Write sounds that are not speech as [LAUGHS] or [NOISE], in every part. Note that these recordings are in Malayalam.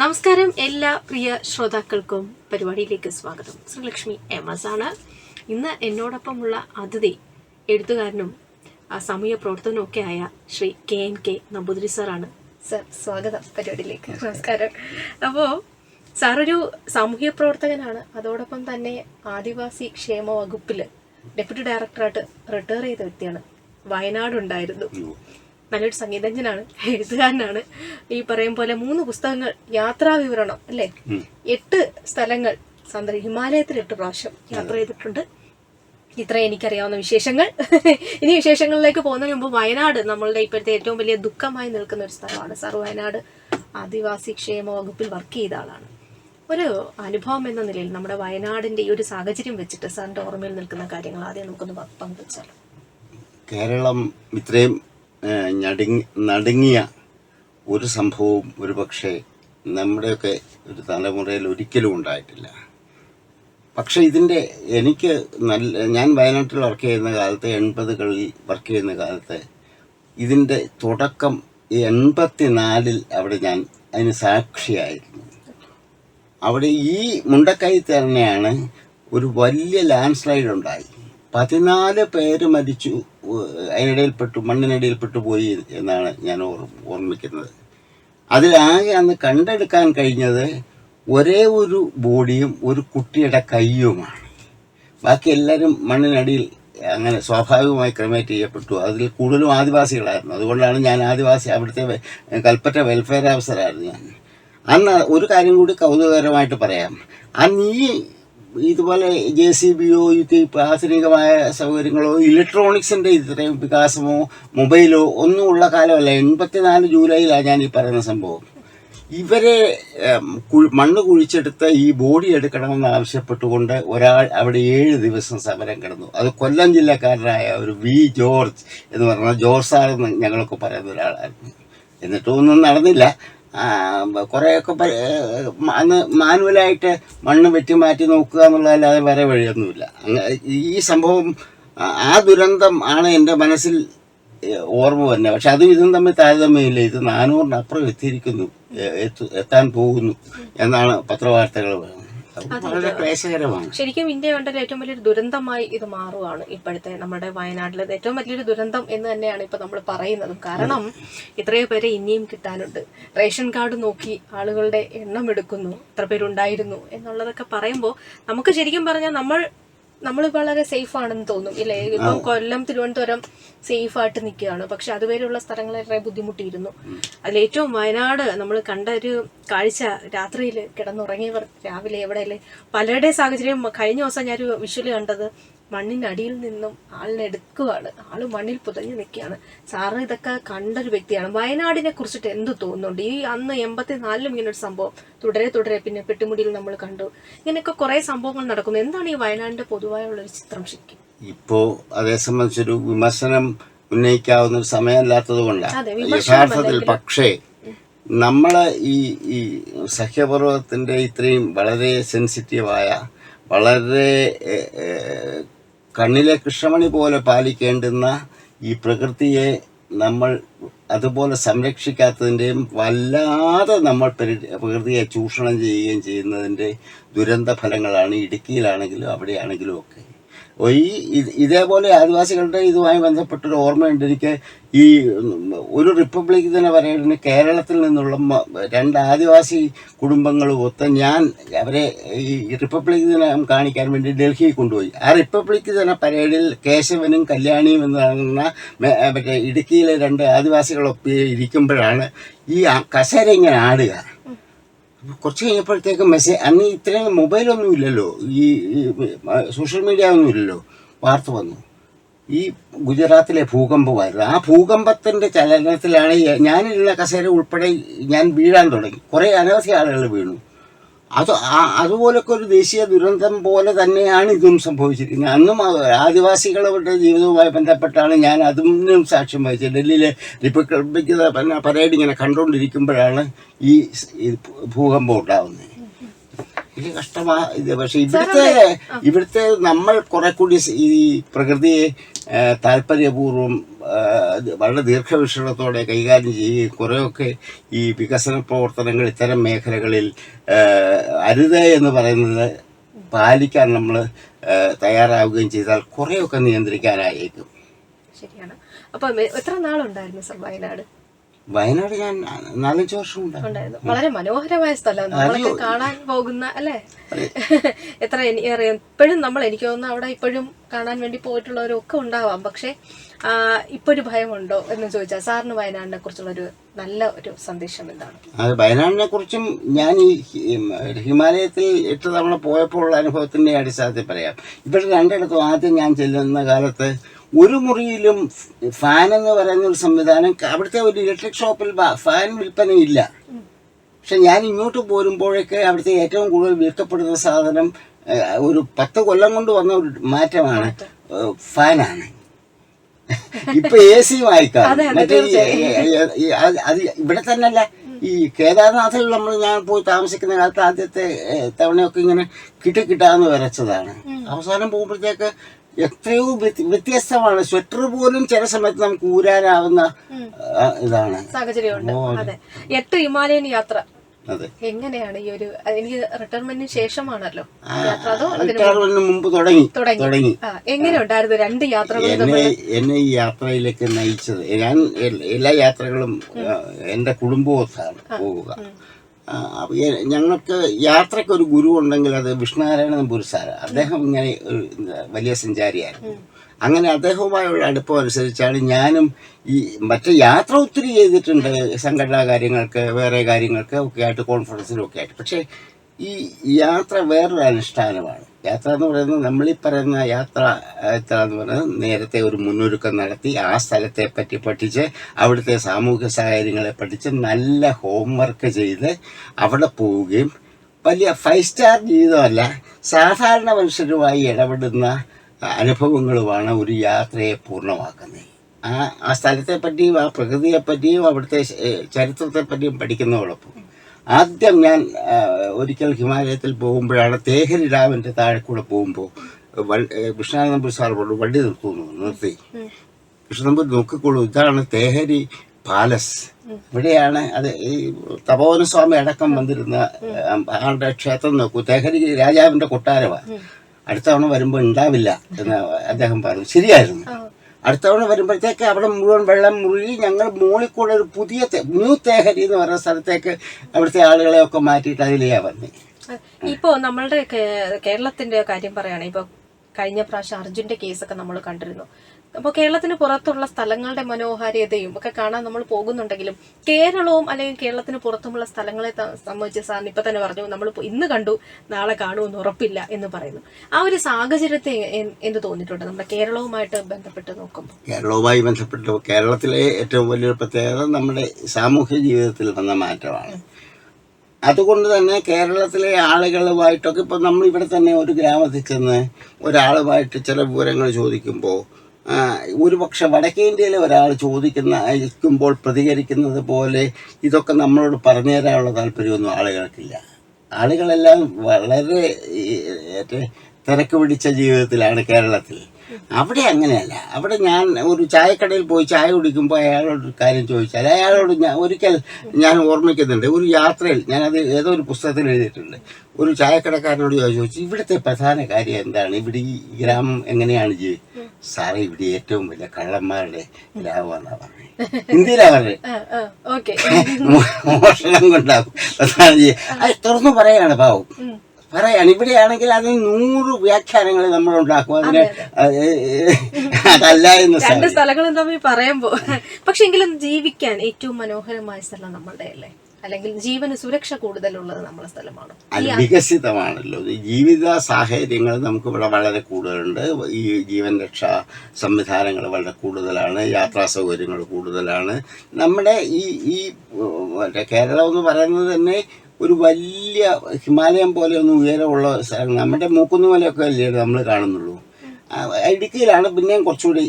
നമസ്കാരം എല്ലാ പ്രിയ ശ്രോതാക്കൾക്കും പരിപാടിയിലേക്ക് സ്വാഗതം. ശ്രീലക്ഷ്മി എം എസ് ആണ് ഇന്ന് എന്നോടൊപ്പമുള്ള അതിഥി എഴുത്തുകാരനും പ്രവർത്തകനും ഒക്കെ ആയ Shri K N K Namboothiri സാറാണ്. സർ സ്വാഗതം പരിപാടിയിലേക്ക്. നമസ്കാരം. അപ്പോൾ സാറൊരു സാമൂഹ്യ പ്രവർത്തകനാണ്. അതോടൊപ്പം തന്നെ ആദിവാസി ക്ഷേമ വകുപ്പിൽ ഡെപ്യൂട്ടി ഡയറക്ടറായിട്ട് റിട്ടയർ ചെയ്ത വ്യക്തിയാണ്. വയനാടുണ്ടായിരുന്നു. നല്ലൊരു സംഗീതജ്ഞനാണ് എഴുത്തുകാരനാണ്. ഈ പറയും പോലെ മൂന്ന് പുസ്തകങ്ങൾ യാത്രാ വിവരണം അല്ലേ? എട്ട് സ്ഥലങ്ങൾ സന്ദർശി ഹിമാലയത്തിൽ എട്ട് പ്രാവശ്യം യാത്ര ചെയ്തിട്ടുണ്ട്. ഇത്ര എനിക്കറിയാവുന്ന വിശേഷങ്ങൾ. ഇനി വിശേഷങ്ങളിലേക്ക് പോകുന്നതിന് മുമ്പ് വയനാട് നമ്മളുടെ ഇപ്പോഴത്തെ ഏറ്റവും വലിയ ദുഃഖമായി നിൽക്കുന്ന ഒരു സ്ഥലമാണ്. സാർ വയനാട് ആദിവാസി ക്ഷേമ വകുപ്പിൽ വർക്ക് ചെയ്ത ആളാണ്. ഒരു അനുഭവം എന്ന നിലയിൽ നമ്മുടെ വയനാടിന്റെ ഈ ഒരു സാഹചര്യം വെച്ചിട്ട് സാറിന്റെ ഓർമ്മയിൽ നിൽക്കുന്ന കാര്യങ്ങൾ ആദ്യം നമുക്കൊന്ന് പ- കേരളം ഇത്രയും ഞടുങ്ങി നടുങ്ങിയ ഒരു സംഭവവും ഒരു പക്ഷേ നമ്മുടെയൊക്കെ ഒരു തലമുറയിൽ ഒരിക്കലും ഉണ്ടായിട്ടില്ല. പക്ഷെ ഇതിന്റെ എനിക്ക് നല്ല ഞാൻ വയനാട്ടിൽ വർക്ക് ചെയ്യുന്ന കാലത്ത് എൺപതുകളിൽ വർക്ക് ചെയ്യുന്ന കാലത്ത് ഇതിന്റെ തുടക്കം എൺപത്തിനാലിൽ അവിടെ ഞാൻ അതിന് സാക്ഷിയായിരുന്നു. അവിടെ ഈ മുണ്ടക്കൈ തന്നെയാണ് ഒരു വലിയ ലാൻഡ് സ്ലൈഡ് ഉണ്ടായി. പതിനാല് പേര് മരിച്ചു. അതിനിടയിൽപ്പെട്ടു മണ്ണിനിടയിൽപ്പെട്ടു പോയി എന്നാണ് ഞാൻ ഓർമ്മിക്കുന്നത്. അതിലാകെ അന്ന് കണ്ടെടുക്കാൻ കഴിഞ്ഞത് ഒരേ ഒരു ബോഡിയും ഒരു കുട്ടിയുടെ കൈയുമാണ്. ബാക്കി എല്ലാവരും മണ്ണിനടിയിൽ അങ്ങനെ സ്വാഭാവികമായി ക്രമേറ്റ് ചെയ്യപ്പെട്ടു. അതിൽ കൂടുതലും ആദിവാസികളായിരുന്നു. അതുകൊണ്ടാണ് ഞാൻ ആദിവാസി അവിടുത്തെ കൽപ്പറ്റ വെൽഫെയർ ഓഫീസറായിരുന്നു ഞാൻ. അന്ന് ഒരു കാര്യം കൂടി കൗതുകകരമായിട്ട് പറയാം. അന്ന് ഈ ഇതുപോലെ ജെ സി ബിയോ ഇത് ആധുനികമായ സൗകര്യങ്ങളോ ഇലക്ട്രോണിക്സിന്റെ ഇത്രയും വികാസമോ മൊബൈലോ ഒന്നും ഉള്ള കാലമല്ല. എൺപത്തിനാല് ജൂലൈയിലാണ് ഞാൻ ഈ പറയുന്ന സംഭവം. ഇവരെ മണ്ണ് കുഴിച്ചെടുത്ത് ഈ ബോഡി എടുക്കണമെന്ന് ആവശ്യപ്പെട്ടുകൊണ്ട് ഒരാൾ അവിടെ ഏഴ് ദിവസം സമരം കിടന്നു. അത് കൊല്ലം ജില്ലക്കാരനായ ഒരു വി ജോർജ് എന്ന് പറഞ്ഞ ജോർജ് സാർ എന്ന് ഞങ്ങളൊക്കെ പറയുന്ന ഒരാളായിരുന്നു. എന്നിട്ടും ഒന്നും നടന്നില്ല. കുറേയൊക്കെ അന്ന് മാനുവലായിട്ട് മണ്ണ് വെട്ടി മാറ്റി നോക്കുക എന്നുള്ളതല്ലാതെ വേറെ വഴിയൊന്നുമില്ല. ഈ സംഭവം ആ- ദുരന്തം ആണ് എന്റെ മനസ്സിൽ ഓർമ്മ തന്നെ പക്ഷെ അതും ഇതും തമ്മിൽ താരതമ്യമില്ല. ഇത് നാനൂറിനപ്പുറം എത്തിയിരിക്കുന്നു എത്താൻ പോകുന്നു എന്നാണ് പത്രവാർത്തകൾ പറയുന്നത്. വളരെ ക്ലേശകരമാണ്. ശരിക്കും ഇന്ത്യ കണ്ടൊരു ഏറ്റവും വലിയൊരു ദുരന്തമായി ഇത് മാറുകയാണ് ഇപ്പോഴത്തെ നമ്മുടെ വയനാട്ടിലെ ഏറ്റവും വലിയൊരു ദുരന്തം എന്ന് തന്നെയാണ് ഇപ്പൊ നമ്മൾ പറയുന്നത്. കാരണം ഇത്രയോ പേരെ ഇനിയും കിട്ടാനുണ്ട്. റേഷൻ കാർഡ് നോക്കി ആളുകളുടെ എണ്ണം എടുക്കുന്നു. എത്ര പേരുണ്ടായിരുന്നു എന്നുള്ളതൊക്കെ പറയുമ്പോൾ നമുക്ക് ശരിക്കും പറഞ്ഞാൽ നമ്മൾ നമ്മൾ വളരെ സേഫ് ആണെന്ന് തോന്നും. ഇല്ലേ? ഇപ്പം കൊല്ലം തിരുവനന്തപുരം സേഫ് ആയിട്ട് നിൽക്കുകയാണ്. പക്ഷെ അതുവരെയുള്ള സ്ഥലങ്ങളേറെ ബുദ്ധിമുട്ടിയിരുന്നു. അതിൽ ഏറ്റവും വയനാട് നമ്മൾ കണ്ട ഒരു കാഴ്ച രാത്രിയിൽ കിടന്നുറങ്ങിയവർ രാവിലെ എവിടെയല്ലേ? പലരുടെ സാഹചര്യം കഴിഞ്ഞ ദിവസം ഞാനൊരു വിഷ്വൽ കണ്ടത്. മണ്ണിനടിയിൽ നിന്നും ആളിനെ എടുക്കുകയാണ് ആൾ മണ്ണിൽ പുതഞ്ഞു നിൽക്കുകയാണ്. സാറ് ഇതൊക്കെ കണ്ടൊരു വ്യക്തിയാണ്. വയനാടിനെ കുറിച്ചിട്ട് എന്ത് തോന്നുന്നുണ്ട്? ഈ അന്ന് എൺപത്തിനാലിലും ഇങ്ങനെ ഒരു സംഭവം. തുടരെ തുടരെ പിന്നെ പെട്ടുമുടിയിൽ നമ്മൾ കണ്ടു. ഇങ്ങനെയൊക്കെ കുറെ സംഭവങ്ങൾ നടക്കുന്നു. എന്താണ് ഈ വയനാടിന്റെ പൊതുവായുള്ള ഒരു ചിത്രം ശരിക്കും? ഇപ്പോ അതേ സംബന്ധിച്ചൊരു വിമർശനം ഉന്നയിക്കാവുന്ന ഒരു സമയമല്ലാത്തത് കൊണ്ടാണ് യഥാർത്ഥത്തിൽ പക്ഷേ നമ്മളെ ഈ ഈ സഹ്യപർവതത്തിന്റെ ഇത്രയും വളരെ സെൻസിറ്റീവായ വളരെ കണ്ണിലെ കൃഷ്ണമണി പോലെ പാലിക്കേണ്ടുന്ന ഈ പ്രകൃതിയെ നമ്മൾ അതുപോലെ സംരക്ഷിക്കാത്തതിന്റെയും വല്ലാതെ നമ്മൾ പ്രകൃതിയെ ചൂഷണം ചെയ്യുകയും ചെയ്യുന്നതിന്റെ ദുരന്ത ഫലങ്ങളാണ് ഇടുക്കിയിലാണെങ്കിലും അവിടെയാണെങ്കിലും ഒക്കെ. ഈ ഇത് ഇതേപോലെ ആദിവാസികളുടെ ഇതുമായി ബന്ധപ്പെട്ടൊരു ഓർമ്മയുണ്ട്. എനിക്ക് ഈ ഒരു റിപ്പബ്ലിക് ദിന പരേഡിന് കേരളത്തിൽ നിന്നുള്ള രണ്ട് ആദിവാസി കുടുംബങ്ങൾ ഒത്ത് ഞാൻ അവരെ ഈ റിപ്പബ്ലിക് ദിനം കാണിക്കാൻ വേണ്ടി ഡൽഹിയിൽ കൊണ്ടുപോയി. ആ റിപ്പബ്ലിക് ദിന പരേഡിൽ കേശവനും കല്യാണിയും എന്ന് പറയുന്ന മറ്റേ ഇടുക്കിയിലെ രണ്ട് ആദിവാസികളൊപ്പം ഇരിക്കുമ്പോഴാണ് ഈ കസേര ഇങ്ങനെ ആടുക. കുറച്ച് കഴിഞ്ഞപ്പോഴത്തേക്ക് മെസ്സേജ് അന്ന് ഇത്രയും മൊബൈലൊന്നും ഇല്ലല്ലോ. ഈ സോഷ്യൽ മീഡിയ ഒന്നും ഇല്ലല്ലോ. വാർത്ത വന്നു. ഈ ഗുജറാത്തിലെ ഭൂകമ്പമായിരുന്നു ആ ഭൂകമ്പത്തിന്റെ ചലനത്തിലാണ് ഞാനിരുന്ന കസേര ഉൾപ്പെടെ ഞാൻ വീഴാൻ തുടങ്ങി. കുറേ അനവധി ആളുകൾ വീണു. അത് അതുപോലൊക്കെ ഒരു ദേശീയ ദുരന്തം പോലെ തന്നെയാണ് ഇതും സംഭവിച്ചിരിക്കുന്നത്. അന്നും ആദിവാസികളുടെ ജീവിതവുമായി ബന്ധപ്പെട്ടാണ് ഞാൻ അതിനും സാക്ഷ്യം വഹിച്ചത്. ഡൽഹിയിലെ റിപ്പബ്ലിക് പരേഡ് ഇങ്ങനെ കണ്ടുകൊണ്ടിരിക്കുമ്പോഴാണ് ഈ ഭൂകമ്പം ഉണ്ടാകുന്നത് വലിയ കഷ്ടമാ ഇത്. പക്ഷെ ഇവിടുത്തെ ഇവിടുത്തെ നമ്മൾ കുറെ കൂടി ഈ പ്രകൃതിയെ താല്പര്യപൂർവം വളരെ ദീർഘവീക്ഷണത്തോടെ കൈകാര്യം ചെയ്യുകയും കുറേയൊക്കെ ഈ വികസന പ്രവർത്തനങ്ങൾ ഇത്തരം മേഖലകളിൽ അരുത് എന്ന് പറയുന്നത് പാലിക്കാൻ നമ്മൾ തയ്യാറാവുകയും ചെയ്താൽ കുറേയൊക്കെ നിയന്ത്രിക്കാനായേക്കും. ശരിയാണ്. അപ്പം എത്ര നാളുണ്ടായിരുന്നു സർ വയനാട്? വയനാട് ഞാൻ നാലഞ്ച് വർഷം ഉണ്ടായിരുന്നു വളരെ മനോഹരമായ സ്ഥലമാണ്. നമ്മളൊക്കെ കാണാൻ പോകുന്ന അല്ലേ? [LAUGHS] എത്ര അറിയാം. ഇപ്പോഴും നമ്മൾ എനിക്ക് തോന്നുന്നു അവിടെ ഇപ്പോഴും കാണാൻ വേണ്ടി പോയിട്ടുള്ളവരൊക്കെ ഉണ്ടാവാം. പക്ഷെ ഇപ്പൊരു ഭയമുണ്ടോ എന്ന് ചോദിച്ചാൽ സാറിന് വയനാടിനെ കുറിച്ചുള്ള ഒരു നല്ല ഒരു സന്ദേശം എന്താണ്? വയനാടിനെ കുറിച്ചും ഞാൻ ഈ ഹിമാലയത്തിൽ എട്ട് തവണ പോയപ്പോഴുള്ള അനുഭവത്തിന്റെ അടിസ്ഥാനത്തിൽ പറയാം. ഇവിടെ രണ്ടിടത്തും ആദ്യം ഞാൻ ചെല്ലുന്ന കാലത്ത് ഒരു മുറിയിലും ഫാൻ എന്ന് പറയുന്ന ഒരു സംവിധാനം അവിടുത്തെ ഒരു ഇലക്ട്രിക് ഷോപ്പിൽ ഫാൻ വിൽപ്പനയില്ല. പക്ഷെ ഞാൻ ഇങ്ങോട്ട് പോരുമ്പോഴേക്ക് അവിടുത്തെ ഏറ്റവും കൂടുതൽ വിൽക്കപ്പെടുന്ന സാധനം ഒരു പത്ത് കൊല്ലം കൊണ്ട് വന്ന ഒരു മാറ്റമാണ് ഫാനാണ് [LAUGHS] ഇപ്പൊ എ സി വായിക്കാം മറ്റേ അത് ഇവിടെ തന്നെയല്ല. ഈ കേദാർനാഥിൽ നമ്മൾ ഞാൻ പോയി താമസിക്കുന്ന കാലത്ത് ആദ്യത്തെ തവണയൊക്കെ ഇങ്ങനെ കിട്ടി കിട്ടാന്ന് വരച്ചതാണ് അവസാനം പോകുമ്പോഴത്തേക്ക് എത്രയോ വ്യത്യ- വ്യത്യസ്തമാണ്. സ്വെറ്റർ പോലും ചില സമയത്ത് നമുക്ക് ഊരാനാവുന്ന ഇതാണ്. സാഹചര്യമുണ്ട്. എട്ട് ഹിമാലയൻ യാത്ര. എങ്ങനെയാണ് ഈ ഒരു എനിക്ക് റിട്ടയർമെന്റിന് ശേഷമാണല്ലോ റിട്ടയർമെന്റിന് മുമ്പ് തുടങ്ങി. തുടങ്ങി. എങ്ങനെ ഉണ്ടായിരുന്നു രണ്ട് യാത്രകൾ എന്നെ ഈ യാത്രയിലേക്ക് നയിച്ചത്. ഞാൻ എല്ലാ യാത്രകളും എന്റെ കുടുംബവും കുടുംബവുമൊത്താണ് പോവുക. ഞങ്ങൾക്ക് യാത്രയ്ക്ക് ഒരു ഗുരു ഉണ്ടെങ്കിൽ അത് വിഷ്ണുനാരായണ നമ്പൂരി അദ്ദേഹം ഇങ്ങനെ ഒരു വലിയ സഞ്ചാരിയായിരുന്നു. അങ്ങനെ അദ്ദേഹവുമായുള്ള അടുപ്പം അനുസരിച്ചാണ് ഞാനും ഈ മറ്റു യാത്ര ഒത്തിരി ചെയ്തിട്ടുണ്ട്. സംഘടനാ കാര്യങ്ങൾക്ക് വേറെ കാര്യങ്ങൾക്ക് ഒക്കെ ആയിട്ട് കോൺഫറൻസിലും ഒക്കെ ആയിട്ട്. പക്ഷേ ഈ യാത്ര വേറൊരു അനുഷ്ഠാനമാണ്. യാത്ര എന്ന് പറയുന്നത് നമ്മൾ ഈ പറയുന്ന യാത്ര യാത്ര എന്ന് പറയുന്നത് നേരത്തെ ഒരു മുന്നൊരുക്കം നടത്തി ആ സ്ഥലത്തെ പറ്റി പഠിച്ച് അവിടുത്തെ സാമൂഹ്യ സാഹചര്യങ്ങളെ പഠിച്ച് നല്ല ഹോംവർക്ക് ചെയ്ത് അവിടെ പോവുകയും വലിയ ഫൈവ് സ്റ്റാർ ജീവിതമല്ല സാധാരണ മനുഷ്യരുമായി ഇടപെടുന്ന അനുഭവങ്ങളുമാണ് ഒരു യാത്രയെ പൂർണമാക്കുന്നത്. ആ ആ സ്ഥലത്തെ പറ്റിയും ആ പ്രകൃതിയെ പറ്റിയും അവിടുത്തെ ചരിത്രത്തെപ്പറ്റിയും ചരിത്രത്തെ പറ്റിയും പഠിക്കുന്നതോടൊപ്പം. ആദ്യം ഞാൻ ഒരിക്കൽ ഹിമാലയത്തിൽ പോകുമ്പോഴാണ് തേഹരി ഡാമിന്റെ താഴെ കൂടെ പോകുമ്പോൾ വിഷ്ണാനന്ദപുരി സാർ പറഞ്ഞു വണ്ടി നിർത്തുന്നു നിർത്തി. കൃഷ്ണനമ്പൂർ നോക്കിക്കോളൂ ഇതാണ് തേഹരി പാലസ്. ഇവിടെയാണ് അത് ഈ തപോവന സ്വാമി അടക്കം വന്നിരുന്ന ആളുടെ ക്ഷേത്രം നോക്കൂ. തേഹരി രാജാവിന്റെ കൊട്ടാരമാണ്. അടുത്ത തവണ വരുമ്പോൾ ഉണ്ടാവില്ല എന്ന് അദ്ദേഹം പറഞ്ഞു. ശരിയായിരുന്നു. അടുത്ത തവണ വരുമ്പോഴത്തേക്ക് അവിടെ മുഴുവൻ വെള്ളം മുഴുകി ഞങ്ങൾ മുകളിൽ കൂടെ ഒരു പുതിയ ന്യൂ തേഹരി എന്ന് പറയുന്ന സ്ഥലത്തേക്ക് അവിടുത്തെ ആളുകളെ ഒക്കെ മാറ്റിയിട്ട് അതിലെയാ വന്നത് ഇപ്പോ നമ്മളുടെ കേരളത്തിന്റെ കാര്യം പറയുകയാണെങ്കിൽ ഇപ്പൊ കഴിഞ്ഞ പ്രാവശ്യം അർജുന്റെ കേസൊക്കെ നമ്മൾ കണ്ടിരുന്നു. അപ്പോൾ കേരളത്തിന് പുറത്തുള്ള സ്ഥലങ്ങളുടെ മനോഹാരിതയും ഒക്കെ കാണാൻ നമ്മൾ പോകുന്നുണ്ടെങ്കിലും കേരളവും അല്ലെങ്കിൽ കേരളത്തിന് പുറത്തുമുള്ള സ്ഥലങ്ങളെ സംബന്ധിച്ച് സാറിന് ഇപ്പൊ തന്നെ പറഞ്ഞു നമ്മൾ ഇന്ന് കണ്ടു നാളെ കാണുമെന്ന് ഉറപ്പില്ല എന്ന് പറയുന്നു. ആ ഒരു സാഹചര്യത്തെ എന്ത് തോന്നിയിട്ടുണ്ട് നമ്മുടെ കേരളവുമായിട്ട് ബന്ധപ്പെട്ട് നോക്കുമ്പോൾ കേരളവുമായി ബന്ധപ്പെട്ട് കേരളത്തിലെ ഏറ്റവും വലിയൊരു പ്രത്യേകത നമ്മുടെ സാമൂഹ്യ ജീവിതത്തിൽ വന്ന മാറ്റമാണ്. അതുകൊണ്ട് തന്നെ കേരളത്തിലെ ആളുകളുമായിട്ടൊക്കെ ഇപ്പം നമ്മൾ ഇവിടെ തന്നെ ഒരു ഗ്രാമത്തിൽ ചെന്ന് ഒരാളുമായിട്ട് ചില വിവരങ്ങൾ ചോദിക്കുമ്പോൾ ഒരു പക്ഷെ വടക്കേ ഇന്ത്യയിലെ ഒരാൾ ചോദിക്കുന്ന അയക്കുമ്പോൾ പ്രതികരിക്കുന്നത് പോലെ ഇതൊക്കെ നമ്മളോട് പറഞ്ഞു തരാനുള്ള താല്പര്യമൊന്നും ആളുകൾക്കില്ല. ആളുകളെല്ലാം വളരെ തിരക്ക് പിടിച്ച ജീവിതത്തിലാണ് കേരളത്തിൽ. അവിടെ അങ്ങനെയല്ല. അവിടെ ഞാൻ ഒരു ചായക്കടയിൽ പോയി ചായ കുടിക്കുമ്പോൾ അയാളോട് ഒരു കാര്യം ചോദിച്ചാൽ അയാളോട് ഞാൻ ഒരിക്കൽ ഞാൻ ഓർമ്മിക്കുന്നുണ്ട്. ഒരു യാത്രയിൽ ഞാനത് ഏതോ ഒരു പുസ്തകത്തിൽ എഴുതിയിട്ടുണ്ട്. ഒരു ചായക്കടക്കാരനോട് ചോദിച്ചു ഇവിടുത്തെ പ്രധാന കാര്യം എന്താണ്? ഇവിടെ ഈ ഗ്രാമം എങ്ങനെയാണ് ജീവി സാറേ ഇവിടെ ഏറ്റവും വലിയ കള്ളന്മാരുടെ ഗ്രാമമാണെന്നാണ് പറഞ്ഞത്. ഓക്കെ. മോഷണം കൊണ്ടാകും അത് തുറന്നു പറയാണ് പാവം. പറയാണ്. ഇവിടെയാണെങ്കിൽ അതിന് നൂറ് വ്യാഖ്യാനങ്ങൾ നമ്മൾ ഉണ്ടാക്കും അതിന് അത് അതല്ല എന്ന് രണ്ട്. സ്ഥലങ്ങളും തമ്മിൽ പറയുമ്പോ പക്ഷെ എങ്കിലും ജീവിക്കാൻ ഏറ്റവും മനോഹരമായ സ്ഥലം നമ്മളുടെ അല്ലേ അല്ലെങ്കിൽ ജീവന് സുരക്ഷ കൂടുതലുള്ളത് നമ്മുടെ സ്ഥലമാണ്? അത് വികസിതമാണല്ലോ. ജീവിത സാഹചര്യങ്ങൾ നമുക്ക് ഇവിടെ വളരെ കൂടുതലുണ്ട്. ഈ ജീവൻ രക്ഷാ സംവിധാനങ്ങൾ വളരെ കൂടുതലാണ്. യാത്രാ സൗകര്യങ്ങൾ കൂടുതലാണ്. നമ്മുടെ ഈ ഈ മറ്റേ കേരളം എന്ന് പറയുന്നത് തന്നെ ഒരു വലിയ ഹിമാലയം പോലെ ഒന്നും ഉയരമുള്ള സ്ഥലം. നമ്മുടെ മൂക്കുന്നുമലയൊക്കെ അല്ലേ നമ്മൾ കാണുന്നുള്ളൂ. ഇടുക്കിയിലാണ് പിന്നെയും കുറച്ചുകൂടി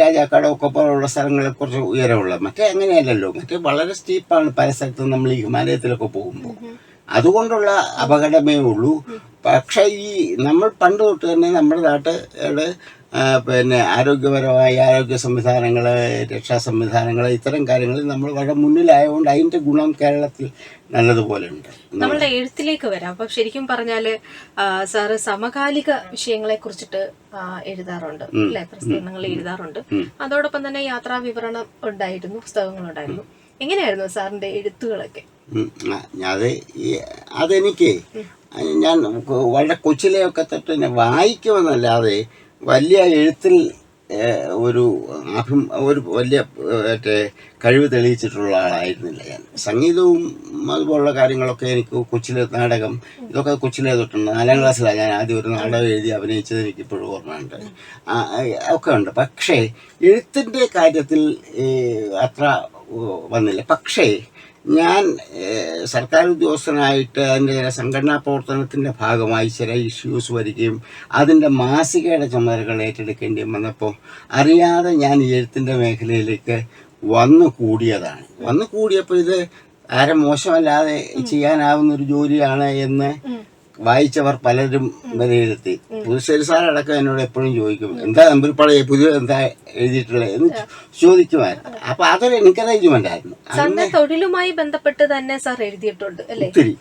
രാജാക്കാട് ഒക്കെ പോലുള്ള സ്ഥലങ്ങളിൽ കുറച്ച് ഉയരമുള്ളത്. മറ്റേ അങ്ങനെയല്ലല്ലോ. മറ്റേ വളരെ സ്റ്റീപ്പാണ് പല സ്ഥലത്തും നമ്മൾ ഈ ഹിമാലയത്തിലൊക്കെ പോകുമ്പോൾ. അതുകൊണ്ടുള്ള അപകടമേ ഉള്ളൂ. പക്ഷേ ഈ നമ്മൾ പണ്ട് തൊട്ട് തന്നെ നമ്മുടെ നാട്ടിൽ പിന്നെ ആരോഗ്യപരമായ ആരോഗ്യ സംവിധാനങ്ങൾ രക്ഷാ സംവിധാനങ്ങൾ ഇത്തരം കാര്യങ്ങളിൽ നമ്മൾ വളരെ മുന്നിലായതുകൊണ്ട് അതിന്റെ ഗുണം കേരളത്തിൽ നല്ലതുപോലെ ഉണ്ട് നമ്മളുടെ എഴുത്തിലേക്ക് വരാം. അപ്പൊ ശരിക്കും പറഞ്ഞാൽ സാറ് സമകാലിക വിഷയങ്ങളെ കുറിച്ചിട്ട് എഴുതാറുണ്ട്. അല്ലെ? പ്രസിദ്ധീകരണങ്ങൾ എഴുതാറുണ്ട്. അതോടൊപ്പം തന്നെ യാത്രാ വിവരണം ഉണ്ടായിരുന്നു പുസ്തകങ്ങളുണ്ടായിരുന്നു. എങ്ങനെയായിരുന്നു സാറിന്റെ എഴുത്തുകളൊക്കെ? അത് അതെനിക്ക്. ഞാൻ വളരെ കൊച്ചിലെയൊക്കെ തൊട്ട് തന്നെ വായിക്കുമെന്നല്ലാതെ വലിയ എഴുത്തിൽ ഒരു അഭി ഒരു വലിയ മറ്റേ കഴിവ് തെളിയിച്ചിട്ടുള്ള ആളായിരുന്നില്ല ഞാൻ. സംഗീതവും അതുപോലുള്ള കാര്യങ്ങളൊക്കെ എനിക്ക് കൊച്ചിലെ നാടകം ഇതൊക്കെ കൊച്ചിലെ തൊട്ടുണ്ട് നാലാം ക്ലാസ്സിലാണ് ഞാൻ ആദ്യം ഒരു നാടകം എഴുതി അഭിനയിച്ചത് എനിക്ക് ഇപ്പോഴും ഓർമ്മയുണ്ട് ഒക്കെ ഉണ്ട്. പക്ഷേ എഴുത്തിന്റെ കാര്യത്തിൽ അത്ര വന്നില്ല. പക്ഷേ ഞാൻ സർക്കാർ ഉദ്യോഗസ്ഥനായിട്ട് അതിന്റെ ചില സംഘടനാ പ്രവർത്തനത്തിന്റെ ഭാഗമായി ചില ഇഷ്യൂസ് വരികയും അതിന്റെ മാസികയുടെ ചുമതലകൾ ഏറ്റെടുക്കേണ്ടിയും വന്നപ്പോൾ അറിയാതെ ഞാൻ എഴുത്തിന്റെ മേഖലയിലേക്ക് വന്നു കൂടിയതാണ്. വന്നു കൂടിയപ്പോൾ ഇത് ആരെ മോശമല്ലാതെ ചെയ്യാനാവുന്ന ഒരു ജോലിയാണ് എന്ന് വായിച്ചവർ പലരും വിലയിരുത്തി പുതുശ്ശേരി സാറടക്കം എന്നോട് എപ്പോഴും ചോദിക്കും എന്താ നമ്പൂരിപ്പാളയെ പുതിയ എന്താ എഴുതിയിട്ടുള്ളത്? എന്ന് ചോദിക്കുമായിരുന്നു. അപ്പൊ അതൊരു എൻകറേജ്മെന്റ് ആയിരുന്നു. സാറിന്റെ തൊഴിലുമായി ബന്ധപ്പെട്ട് തന്നെ സാർ എഴുതിയിട്ടുണ്ട് അല്ലേ? ഒത്തിരി.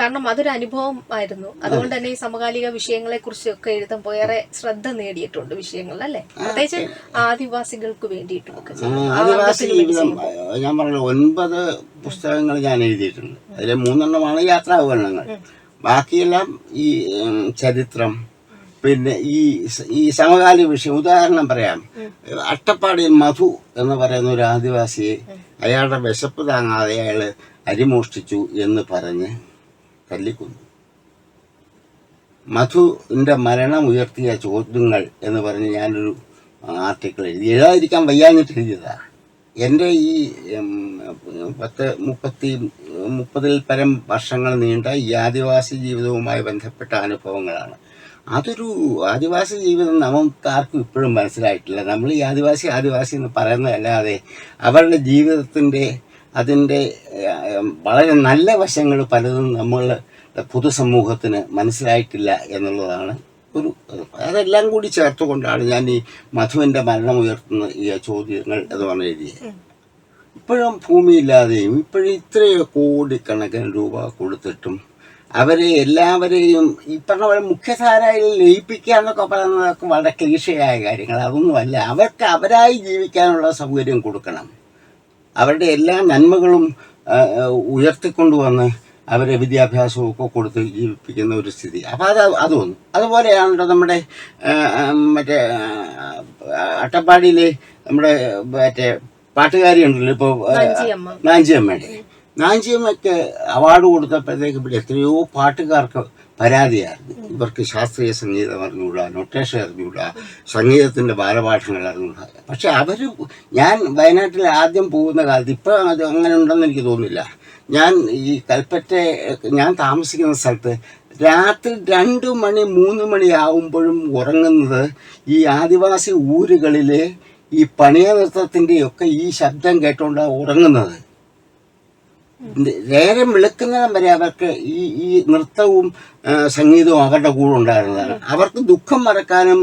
കാരണം അതൊരു അനുഭവം ആയിരുന്നു. അതുകൊണ്ട് തന്നെ ഈ സമകാലിക വിഷയങ്ങളെ കുറിച്ചൊക്കെ എഴുതുമ്പോൾ ഏറെ ശ്രദ്ധ നേടിയിട്ടുണ്ട് വിഷയങ്ങൾ അല്ലെ? പ്രത്യേകിച്ച് ആദിവാസികൾക്ക് വേണ്ടിയിട്ടൊക്കെ ഞാൻ പറഞ്ഞു ഒൻപത് പുസ്തകങ്ങൾ ഞാൻ എഴുതിയിട്ടുണ്ട്. അതിലെ മൂന്നെണ്ണമാണ് യാത്രാവിവരണങ്ങൾ ബാക്കിയെല്ലാം ഈ ചരിത്രം പിന്നെ ഈ ഈ സമകാലിക വിഷയം. ഉദാഹരണം പറയാം. അട്ടപ്പാടി മധു എന്ന് പറയുന്ന ഒരു ആദിവാസിയെ അയാളുടെ വിശപ്പ് താങ്ങാതെ അയാൾ അരിമോഷ്ടിച്ചു എന്ന് പറഞ്ഞ് തല്ലിക്കൊന്നു. മധുവിന്റെ മരണം ഉയർത്തിയ ചോദ്യങ്ങൾ എന്ന് പറഞ്ഞ് ഞാനൊരു ആർട്ടിക്കിൾ എഴുതി. എഴുതാതിരിക്കാൻ വയ്യാഞ്ഞിട്ട് എഴുതിയതാണ് എന്റെ ഈ പത്ത് മുപ്പത്തി മുപ്പതിൽ പരം വർഷങ്ങൾ നീണ്ട ഈ ആദിവാസി ജീവിതവുമായി ബന്ധപ്പെട്ട അനുഭവങ്ങളാണ്. അതൊരു ആദിവാസി ജീവിതം നമുക്കാർക്കും ഇപ്പോഴും മനസ്സിലായിട്ടില്ല. നമ്മൾ ഈ ആദിവാസി ആദിവാസി എന്ന് പറയുന്നതല്ലാതെ അവരുടെ ജീവിതത്തിന്റെ അതിന്റെ വളരെ നല്ല വശങ്ങൾ പലതും നമ്മൾ പൊതുസമൂഹത്തിന് മനസ്സിലായിട്ടില്ല എന്നുള്ളതാണ് ഒരു അതെല്ലാം കൂടി ചേർത്തുകൊണ്ടാണ് ഞാൻ ഈ മധുവിന്റെ മരണം ഉയർത്തുന്ന ഈ ചോദ്യങ്ങൾ എന്ന് പറഞ്ഞ് എഴുതിയത്. ഇപ്പോഴും ഭൂമിയില്ലാതെയും ഇപ്പോഴും ഇത്രയോ കോടിക്കണക്കിന് രൂപ കൊടുത്തിട്ടും അവരെ എല്ലാവരെയും ഈ പറഞ്ഞ പോലെ മുഖ്യധാരയിൽ ലയിപ്പിക്കുക എന്നൊക്കെ പറയുന്നതൊക്കെ വളരെ ക്ലീശയായ കാര്യങ്ങൾ. അതൊന്നുമല്ല അവർക്ക് അവരായി ജീവിക്കാനുള്ള സൗകര്യം കൊടുക്കണം. അവരുടെ എല്ലാ നന്മകളും ഉയർത്തിക്കൊണ്ടുവന്ന് അവരെ വിദ്യാഭ്യാസവും ഒക്കെ കൊടുത്ത് ജീവിപ്പിക്കുന്ന ഒരു സ്ഥിതി. അപ്പോൾ അത് അതൊന്നും. അതുപോലെയാണല്ലോ നമ്മുടെ മറ്റേ അട്ടപ്പാടിയിലെ നമ്മുടെ മറ്റേ പാട്ടുകാരി ഉണ്ടല്ലോ ഇപ്പോൾ നാഞ്ചിയമ്മ. നാഞ്ചിയമ്മയുടെ. നാഞ്ചിയമ്മയ്ക്ക് അവാർഡ് കൊടുത്തപ്പോഴത്തേക്ക് ഇവിടെ എത്രയോ പാട്ടുകാർക്ക് പരാതിയായിരുന്നു. ഇവർക്ക് ശാസ്ത്രീയ സംഗീതം അറിഞ്ഞുകൂടാ നൊട്ടേഷൻ അറിഞ്ഞുകൂടാ സംഗീതത്തിന്റെ ബാലപാഠങ്ങൾ അറിഞ്ഞുകൂടാ. പക്ഷെ അവർ ഞാൻ വയനാട്ടിൽ ആദ്യം പോകുന്ന കാലത്ത് ഇപ്പം അത് അങ്ങനെ ഉണ്ടെന്ന് എനിക്ക് തോന്നുന്നില്ല. ഞാൻ ഈ കൽപ്പറ്റ ഞാൻ താമസിക്കുന്ന സ്ഥലത്ത് രാത്രി രണ്ട് മണി മൂന്ന് മണി ഉറങ്ങുന്നത് ഈ ആദിവാസി ഊരുകളിലെ ഈ പണിയ നൃത്തത്തിന്റെയൊക്കെ ഈ ശബ്ദം കേട്ടുകൊണ്ടാണ് ഉറങ്ങുന്നത്. നേരം വിളിക്കുന്നതും വരെ അവർക്ക് ഈ ഈ നൃത്തവും സംഗീതവും അവരുടെ കൂടെ ഉണ്ടായിരുന്നതാണ്. അവർക്ക് ദുഃഖം മറക്കാനും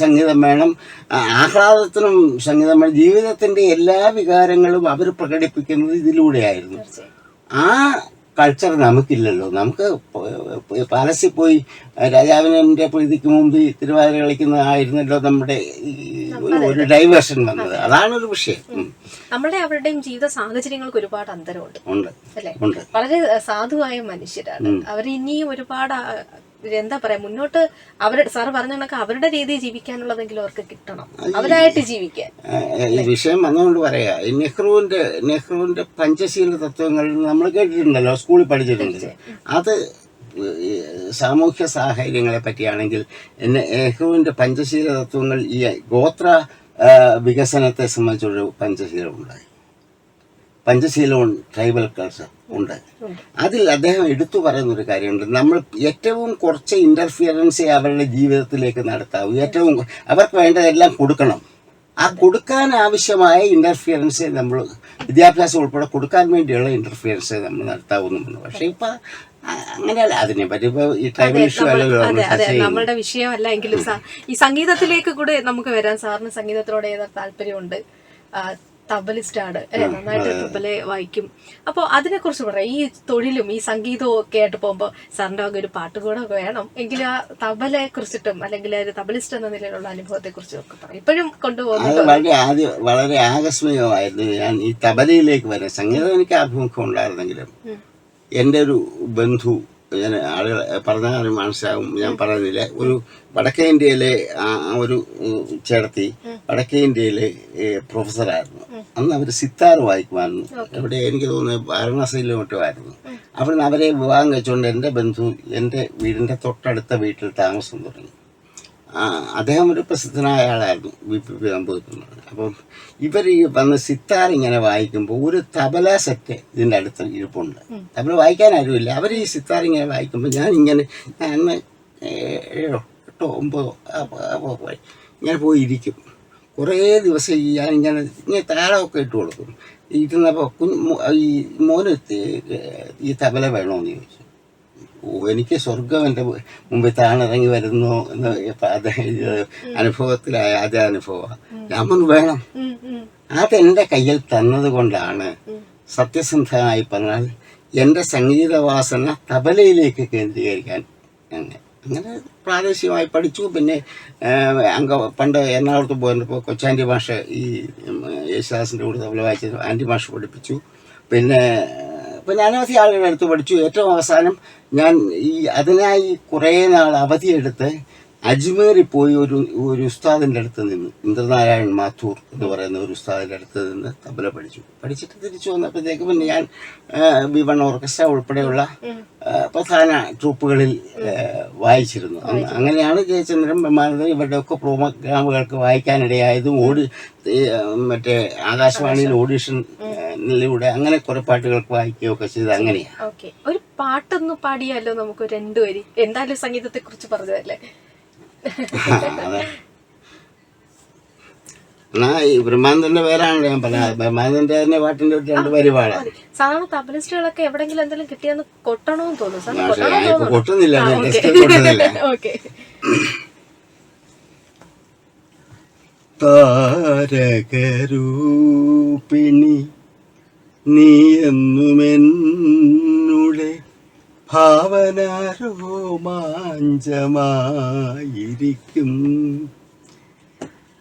സംഗീതം വേണം. ആഹ്ലാദത്തിനും സംഗീതം വേണം. ജീവിതത്തിന്റെ എല്ലാ വികാരങ്ങളും അവർ പ്രകടിപ്പിക്കുന്നത് ഇതിലൂടെയായിരുന്നു. ആ കൾച്ചർ നമുക്കില്ലല്ലോ. നമുക്ക് പാലസിൽ പോയി രാജാവിനെ പ്രീതിക്ക് മുമ്പ് തിരുവാതിര കളിക്കുന്ന ആയിരുന്നല്ലോ നമ്മുടെ ഒരു- ഡൈവേർഷൻ വന്നത്. അതാണ് ഒരു വിഷയം. നമ്മുടെ അവരുടെയും ജീവിത സാഹചര്യങ്ങൾക്ക് ഒരുപാട് അന്തരമുണ്ട്. ഉണ്ട്. അല്ലേ? വളരെ സാധുവായ മനുഷ്യരാണ്. അവർ ഇനിയും ഒരുപാട് എന്താ പറയാ മുന്നോട്ട് അവരുടെ സാർ പറഞ്ഞ കണക്ക് അവരുടെ രീതി ജീവിക്കാനുള്ളതെങ്കിലും അവർക്ക് കിട്ടണം. അവരായിട്ട് ജീവിക്കാൻ. ഈ വിഷയം വന്നുകൊണ്ട് പറയാ ഈ നെഹ്റുവിന്റെ നെഹ്റുവിന്റെ പഞ്ചശീല തത്വങ്ങൾ നമ്മൾ കേട്ടിട്ടുണ്ടല്ലോ സ്കൂളിൽ പഠിച്ചിട്ടുണ്ട് അത് സാമൂഹ്യ സാഹചര്യങ്ങളെ പറ്റിയാണെങ്കിൽ നെഹ്റുവിന്റെ പഞ്ചശീല തത്വങ്ങൾ ഈ ഗോത്ര വികസനത്തെ സംബന്ധിച്ചൊരു പഞ്ചശീലമുണ്ടായി. പഞ്ചശീലവും ട്രൈബൽ കൾച്ചർ ഉണ്ട്. അതിൽ അദ്ദേഹം എടുത്തു പറയുന്ന ഒരു കാര്യമുണ്ട്. നമ്മൾ ഏറ്റവും കുറച്ച് ഇന്റർഫിയറൻസേ അവരുടെ ജീവിതത്തിലേക്ക് നടത്താവൂ. ഏറ്റവും അവർക്ക് വേണ്ടതെല്ലാം കൊടുക്കണം. ആ കൊടുക്കാൻ ആവശ്യമായ ഇന്റർഫിയറൻസ് നമ്മൾ വിദ്യാഭ്യാസം ഉൾപ്പെടെ കൊടുക്കാൻ വേണ്ടിയുള്ള ഇന്റർഫിയറൻസ് നമ്മൾ നടത്താവുന്നുണ്ട് പക്ഷെ ഇപ്പൊ അങ്ങനെയല്ല അതിനെ പറ്റി ഈ ട്രൈബൽ ഇഷ്യൂ അല്ലല്ലോ നമ്മളുടെ വിഷയമല്ല എങ്കിലും ഈ സംഗീതത്തിലേക്ക് കൂടെ നമുക്ക് വരാൻ സാറിന് സംഗീതത്തിനോട് ഏതാ താല്പര്യമുണ്ട്? ആ, തബലിസ്റ്റ് അല്ലെ നന്നായിട്ട് തബലെ വായിക്കും. അപ്പോൾ അതിനെ കുറിച്ച് പറയാം. ഈ തൊഴിലും ഈ സംഗീതവും ഒക്കെ ആയിട്ട് പോകുമ്പോൾ സാറിന്റെ വക ഒരു പാട്ട് കൂടെ വേണം. എങ്കിലും ആ തബലയെ കുറിച്ചിട്ടും അല്ലെങ്കിൽ ഒരു തബലിസ്റ്റ് എന്ന നിലയിലുള്ള അനുഭവത്തെ കുറിച്ചും ഒക്കെ പറയാം ഇപ്പോഴും കൊണ്ടുപോകുന്നത് വളരെ ആദ്യം വളരെ ആകസ്മികമായിരുന്നു. ഞാൻ ഈ തബലയിലേക്ക് വരാൻ. സംഗീതം എനിക്ക് ആഭിമുഖ്യം ഉണ്ടായിരുന്നെങ്കിലും എന്റെ ഒരു ബന്ധു ഞാൻ ആളുകൾ പറഞ്ഞാൽ ഒരു മനസ്സിലാവും. ഞാൻ പറയുന്നില്ല? ഒരു വടക്കേ ഇന്ത്യയിലെ ഒരു ചേർത്തി വടക്കേ ഇന്ത്യയിലെ പ്രൊഫസറായിരുന്നു. അന്ന് അവർ സിത്താർ വായിക്കുമായിരുന്നു. എവിടെ എനിക്ക് തോന്നുന്നത് വാരണാസിയിലും മറ്റുമായിരുന്നു. അവിടുന്ന് അവരെ വിവാഹം കഴിച്ചുകൊണ്ട് എന്റെ ബന്ധു എന്റെ വീടിന്റെ തൊട്ടടുത്ത വീട്ടിൽ താമസം തുടങ്ങി. അദ്ദേഹം ഒരു പ്രസിദ്ധനായ ആളായിരുന്നു വി പി പി നമ്പൂതിരിക്കുന്നത് അപ്പം ഇവർ ഈ വന്ന് സിത്താർ ഇങ്ങനെ വായിക്കുമ്പോൾ ഒരു തബല സെറ്റ് ഇതിന്റെ അടുത്ത് ഇരിപ്പുണ്ട്. തബല വായിക്കാൻ ആരുമില്ല. അവർ ഈ സിത്താർ ഇങ്ങനെ വായിക്കുമ്പോൾ ഞാൻ ഇങ്ങനെ ഞാൻ അന്ന് ഏഴോ എട്ടോ ഒമ്പതോ ഇങ്ങനെ പോയി. ഇരിക്കും കുറേ ദിവസം ഞാൻ ഇങ്ങനെ ഇങ്ങനെ താളമൊക്കെ ഇട്ട് കൊടുക്കും. ഇരുന്നപ്പോൾ കുഞ്ഞ് ഈ മോന് ഈ തബല വേണമെന്ന് ചോദിച്ചു. എനിക്ക് സ്വർഗം എന്റെ മുമ്പിൽ താണിറങ്ങി വരുന്നു എന്ന് അത് അനുഭവത്തിലായ ആദ്യ അനുഭവമാണ് ഞാൻ വേണം. അതെന്റെ കയ്യിൽ തന്നത് കൊണ്ടാണ് സത്യസന്ധമായി പറഞ്ഞാൽ എന്റെ സംഗീതവാസന തബലയിലേക്ക് കേന്ദ്രീകരിക്കാൻ അങ്ങനെ അങ്ങനെ പ്രാദേശികമായി പഠിച്ചു. പിന്നെ അങ്ക പണ്ട് എറണാകുളത്ത് പോയപ്പോൾ കൊച്ചാന്റെ ഭാഷ ഈ യേശുദാസിന്റെ കൂടെ തബല വായിച്ച ആന്റി ഭാഷ പഠിപ്പിച്ചു. പിന്നെ പിന്നെ അനവധി ആളുകളുടെ അടുത്ത് പഠിച്ചു. ഏറ്റവും അവസാനം ഞാൻ ഈ അതിനായി കുറേ നാൾ അവധിയെടുത്ത് അജ്മീറിൽ പോയി ഒരു ഒരു ഉസ്താദിന്റെ അടുത്ത് നിന്ന് ഇന്ദ്രനാരായൺ മാത്തൂർ എന്ന് പറയുന്ന ഒരു ഉസ്താദിന്റെ അടുത്ത് നിന്ന് തബല പഠിച്ചു. പഠിച്ചിട്ട് തിരിച്ചു വന്നപ്പോഴത്തേക്ക് പിന്നെ ഞാൻ ബി വൺ ഓർക്കസ്ട്ര ഉൾപ്പെടെയുള്ള പ്രധാന ട്രൂപ്പുകളിൽ വായിച്ചിരുന്നു. അങ്ങനെയാണ് ജയചന്ദ്രൻ ബ്രഹ്മാനന്ദൻ ഇവരുടെയൊക്കെ പ്രോഗ്രാമുകൾക്ക് വായിക്കാനിടയായതും ആ, മറ്റേ ആകാശവാണിയിൽ ഓഡിഷനിലൂടെ അങ്ങനെ കുറെ പാട്ടുകൾക്ക് വായിക്കുകയൊക്കെ ചെയ്ത് അങ്ങനെയാണ്. ഒരു പാട്ടൊന്ന് പാടിയാലോ നമുക്ക് രണ്ടുപേരി? എന്തായാലും സംഗീതത്തെ കുറിച്ച് പറഞ്ഞതല്ലേ? എന്നാ ഈ ബ്രഹ്മാനന്ദന്റെ പേരാണല്ലോ ഞാൻ പറഞ്ഞത്. ബ്രഹ്മാനന്ദന്റെ തന്നെ പാട്ടിന്റെ ഒരു രണ്ട് വരി സാറിന് സാധാരണ തബലിസ്റ്റുകളൊക്കെ എവിടെങ്കിലും എന്തെങ്കിലും കിട്ടിയാന്ന് കൊട്ടണമെന്ന് തോന്നുന്നു. കൊട്ടുന്നില്ല. കൊട്ടുന്നില്ല. [LAUGHS] താരകരൂപിണി നീ എന്നുമെന്നുടെ ഭാവനാരോമാഞ്ചമായിരിക്കും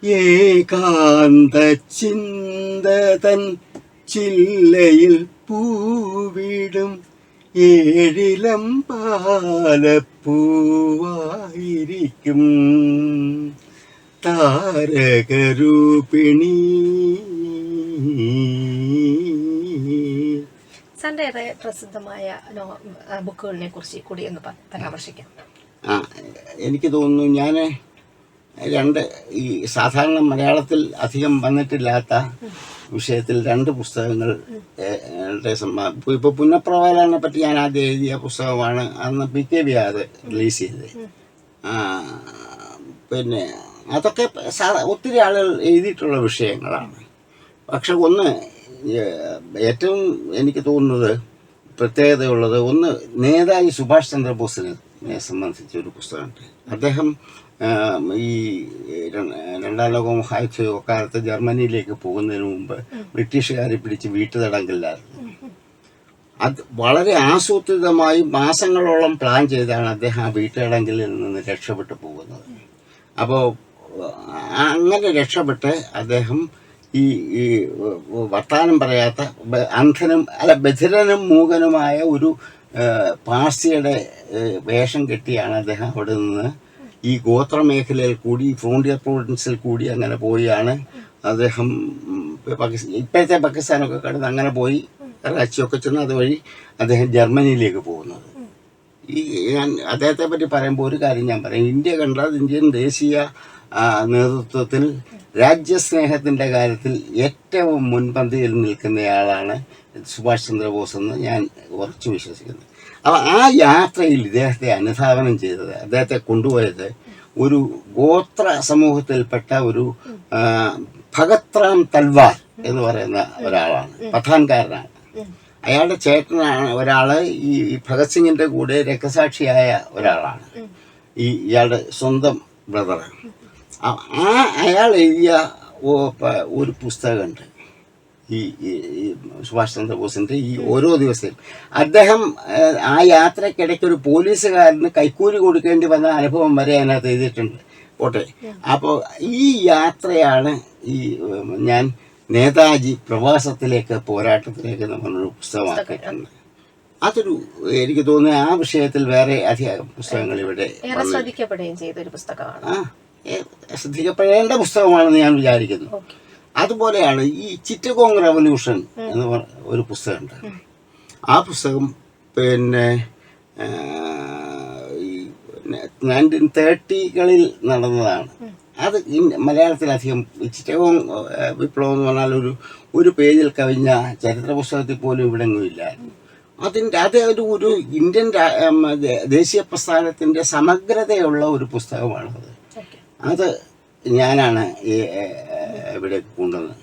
ഏകാന്ത ചിന്തതൻ ചില്ലയിൽ പൂവിടും. ഏഴിലം പാലപ്പൂവായിരിക്കും. താരകരൂപിണി സാറിന്റെ ഏറെ പ്രസിദ്ധമായ ബുക്കുകളിനെ കുറിച്ച് കൂടി ഒന്ന് പരാമർശിക്കാം. ആ എനിക്ക് തോന്നുന്നു ഞാൻ രണ്ട് ഈ സാധാരണ മലയാളത്തിൽ അധികം വന്നിട്ടില്ലാത്ത വിഷയത്തിൽ രണ്ട് പുസ്തകങ്ങൾ ഇപ്പോൾ പുനഃപ്രവാലനെ പറ്റി ഞാൻ ആദ്യം എഴുതിയ പുസ്തകമാണ് അന്ന് പി കെ ബി അത് റിലീസ് ചെയ്തത്. പിന്നെ അതൊക്കെ ഒത്തിരി ആളുകൾ എഴുതിയിട്ടുള്ള വിഷയങ്ങളാണ്. പക്ഷെ ഒന്ന് ഏറ്റവും എനിക്ക് തോന്നുന്നത് പ്രത്യേകതയുള്ളത് ഒന്ന് നേതാജി സുഭാഷ് ചന്ദ്രബോസിനെ സംബന്ധിച്ച ഒരു പുസ്തകമുണ്ട്. അദ്ദേഹം ഈ രണ്ടാം ലോക മഹായുദ്ധകാലത്ത് ജർമ്മനിയിലേക്ക് പോകുന്നതിന് മുമ്പ് ബ്രിട്ടീഷുകാരെ പിടിച്ച് വീട്ടു തടങ്കില്ലായിരുന്നു അത് വളരെ ആസൂത്രിതമായി മാസങ്ങളോളം പ്ലാൻ ചെയ്താണ് അദ്ദേഹം ആ വീട്ടുതടങ്കലിൽ നിന്ന് രക്ഷപ്പെട്ടു പോകുന്നത്. അപ്പോൾ അങ്ങനെ രക്ഷപ്പെട്ട് അദ്ദേഹം ഈ ഈ വർത്താനം പറയാത്ത അന്ധനും അല്ല ബധിരനും മൂകനുമായ ഒരു പാർസിയുടെ വേഷം കെട്ടിയാണ് അദ്ദേഹം അവിടെ നിന്ന് ഈ ഗോത്രമേഖലയിൽ കൂടി ഫ്രോണ്ടിയർ പ്രൊവിൻസിൽ കൂടി അങ്ങനെ പോയാണ്. അദ്ദേഹം പാകിസ്ഥാൻ ഇപ്പോഴത്തെ പാകിസ്ഥാനൊക്കെ കടന്ന് അങ്ങനെ പോയി. കറാച്ചിയൊക്കെ ചെന്ന് അതുവഴി അദ്ദേഹം ജർമ്മനിയിലേക്ക് പോകുന്നത്. ഈ ഞാൻ അദ്ദേഹത്തെ പറ്റി പറയുമ്പോൾ ഒരു കാര്യം ഞാൻ പറയാം. ഇന്ത്യ കണ്ടാൽ ഇന്ത്യൻ ദേശീയ നേതൃത്വത്തിൽ രാജ്യസ്നേഹത്തിന്റെ കാര്യത്തിൽ ഏറ്റവും മുൻപന്തിയിൽ നിൽക്കുന്നയാളാണ് സുഭാഷ് ചന്ദ്രബോസ് എന്ന് ഞാൻ ഉറച്ചു വിശ്വസിക്കുന്നു. അപ്പോൾ ആ യാത്രയിൽ ഇദ്ദേഹത്തെ അനുധാവനം ചെയ്തത് അദ്ദേഹത്തെ കൊണ്ടുപോയത് ഒരു ഗോത്ര സമൂഹത്തിൽപ്പെട്ട ഒരു ഭഗത്രാം ഭഗത് തൽവാർ എന്ന് പറയുന്ന ഒരാളാണ് പഠാൻകാരനാണ്. അയാളുടെ ചേട്ടനാണ് ഒരാൾ ഈ ഭഗത് സിംഗിന്റെ കൂടെ രക്തസാക്ഷിയായ ഒരാളാണ്. ഈ ഇയാളുടെ സ്വന്തം ബ്രദർ ആ അയാൾ എഴുതിയ ഒരു പുസ്തകമുണ്ട്. ഈ സുഭാഷ് ചന്ദ്രബോസിന്റെ ഈ ഓരോ ദിവസവും. അദ്ദേഹം ആ യാത്രക്കിടയ്ക്ക് ഒരു പോലീസുകാരന് കൈക്കൂലി കൊടുക്കേണ്ടി വന്ന അനുഭവം വരെ അതിനകത്ത് എഴുതിയിട്ടുണ്ട്. ഓട്ടെ അപ്പോൾ ഈ യാത്രയാണ് ഈ ഞാൻ നേതാജി പ്രവാസത്തിലേക്ക് പോരാട്ടത്തിലേക്ക് എന്ന് പറഞ്ഞൊരു പുസ്തകമാക്കിയിട്ടുണ്ട്. അതൊരു എനിക്ക് തോന്നുന്നത് ആ വിഷയത്തിൽ വേറെ അധികം പുസ്തകങ്ങൾ ഇവിടെ ശ്രദ്ധിക്കപ്പെടുകയും ചെയ്തൊരു പുസ്തകമാണ്. ആ. ശ്രദ്ധിക്കപ്പെടേണ്ട പുസ്തകമാണെന്ന് ഞാൻ വിചാരിക്കുന്നു. അതുപോലെയാണ് ഈ ചിറ്റഗോങ് റവല്യൂഷൻ എന്ന് പറഞ്ഞ ഒരു പുസ്തകമുണ്ട്. ആ പുസ്തകം പിന്നെ നയന്റീൻ തേർട്ടികളിൽ നടന്നതാണ്. അത് മലയാളത്തിലധികം ഈ ചിറ്റഗോങ് വിപ്ലവം എന്ന് പറഞ്ഞാൽ ഒരു ഒരു പേജിൽ കവിഞ്ഞ ചരിത്ര പുസ്തകത്തിൽ പോലും ഇവിടെങ്ങും ഇല്ലായിരുന്നു. അതിന്റെ അത് ഒരു ഒരു ഇന്ത്യൻ ദേശീയ പ്രസ്ഥാനത്തിന്റെ സമഗ്രതയുള്ള ഒരു പുസ്തകമാണത്. അത് ഞാനാണ് ഈ ഇവിടെ കൊണ്ടുവന്നത്.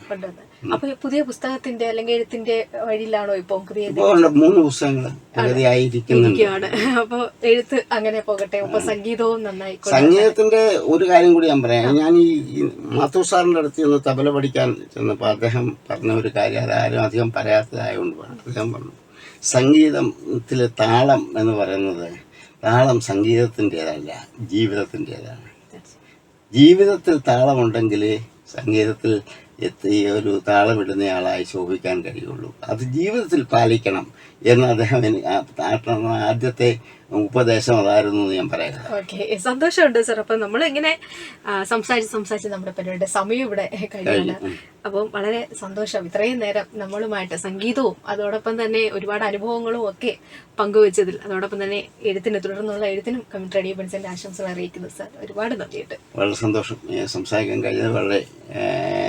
അപ്പൊ പുതിയ പുസ്തകത്തിന്റെ അല്ലെങ്കിൽ എഴുത്തിന്റെ വഴിയിലാണോ ഇപ്പൊ പുതിയ മൂന്ന് പുസ്തകങ്ങൾ ആയിരിക്കുന്നുണ്ട് അപ്പൊ എഴുത്ത് അങ്ങനെ പോകട്ടെ അപ്പൊ സംഗീതവും നന്നായി സംഗീതത്തിന്റെ ഒരു കാര്യം കൂടി ഞാൻ പറയാം. ഞാൻ ഈ മാത്തു സാറിന്റെ അടുത്ത് ചെന്ന് തബല പഠിക്കാൻ ചെന്നപ്പോൾ അദ്ദേഹം പറഞ്ഞ ഒരു കാര്യം അതാരും അധികം പറയാത്തതായതുകൊണ്ട് അദ്ദേഹം പറഞ്ഞു സംഗീതത്തിലെ താളം എന്ന് പറയുന്നത് താളം സംഗീതത്തിന്റെതല്ല ജീവിതത്തിന്റെതാണ് ജീവിതത്തിൽ താളമുണ്ടെങ്കിൽ സംഗീതത്തിൽ എത്തി ഒരു താളമിടുന്നയാളായി ശോഭിക്കാൻ കഴിയുള്ളൂ. അത് ജീവിതത്തിൽ പാലിക്കണം എന്ന് അദ്ദേഹം ആദ്യത്തെ ഉപദേശം അതായിരുന്നു ഞാൻ പറയാം ഓക്കെ സന്തോഷമുണ്ട് സർ. അപ്പൊ നമ്മൾ ഇങ്ങനെ സംസാരിച്ച് സംസാരിച്ച് നമ്മുടെ പരിപാടിയുടെ സമയം ഇവിടെ കഴിയാണ് അപ്പം വളരെ സന്തോഷം. ഇത്രയും നേരം നമ്മളുമായിട്ട് സംഗീതവും അതോടൊപ്പം തന്നെ ഒരുപാട് അനുഭവങ്ങളും ഒക്കെ പങ്കുവച്ചതിൽ അതോടൊപ്പം തന്നെ എഴുത്തിന് തുടർന്നുള്ള എഴുത്തിനും കമ്മ്യൂണിറ്റി റേഡിയോ പഠിച്ചതിന്റെ ആശംസകൾ അറിയിക്കുന്നു സർ. ഒരുപാട് നന്ദിയുണ്ട്. വളരെ സന്തോഷം. സംസാരിക്കാൻ കഴിഞ്ഞത് വളരെ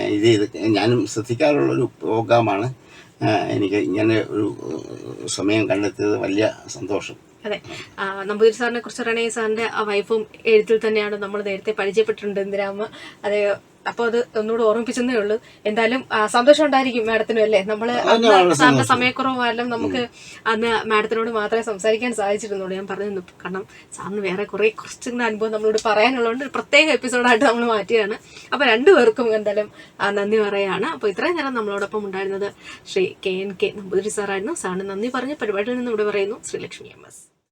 ഇത് ചെയ്ത് ഞാനും ശ്രദ്ധിക്കാറുള്ളൊരു പ്രോഗ്രാമാണ്. ഏ, എനിക്ക് ഇങ്ങനെ ഒരു സമയം കണ്ടെത്തിയത് വലിയ സന്തോഷം. അതെ. നമ്പൂതിരി സാറിനെ കുറിച്ച് പറയണെങ്കിൽ സാറിന്റെ ആ വൈഫും എഴുത്തിൽ തന്നെയാണ് നമ്മൾ നേരത്തെ പരിചയപ്പെട്ടിട്ടുണ്ട് ഇന്ദിരാമ്മ. അതെ അപ്പൊ അത് ഒന്നുകൂടെ ഓർമ്മിപ്പിച്ചെന്നേ ഉള്ളൂ. എന്തായാലും സന്തോഷം ഉണ്ടായിരിക്കും മാഡത്തിനും അല്ലേ? നമ്മൾ അന്ന് സാറിന്റെ സമയക്കുറവായാലും നമുക്ക് അന്ന് മാഡത്തിനോട് മാത്രമേ സംസാരിക്കാൻ സാധിച്ചിരുന്നുള്ളൂ. ഞാൻ പറഞ്ഞു കാരണം സാറിന് വേറെ കുറെ കുറച്ചും അനുഭവം നമ്മളോട് പറയാനുള്ളതുകൊണ്ട് പ്രത്യേക എപ്പിസോഡായിട്ട് നമ്മൾ മാറ്റിയാണ്. അപ്പോൾ രണ്ടുപേർക്കും എന്തായാലും നന്ദി പറയാണ് അപ്പോൾ ഇത്രയും നേരം നമ്മളോടൊപ്പം ഉണ്ടായിരുന്നത് Shri K N K Namboothiri സാറായിരുന്നു. സാറിന് നന്ദി പറഞ്ഞ് പരിപാടിയിൽ നിന്ന് ഇവിടെ പറയുന്നു. Sreelakshmi M S.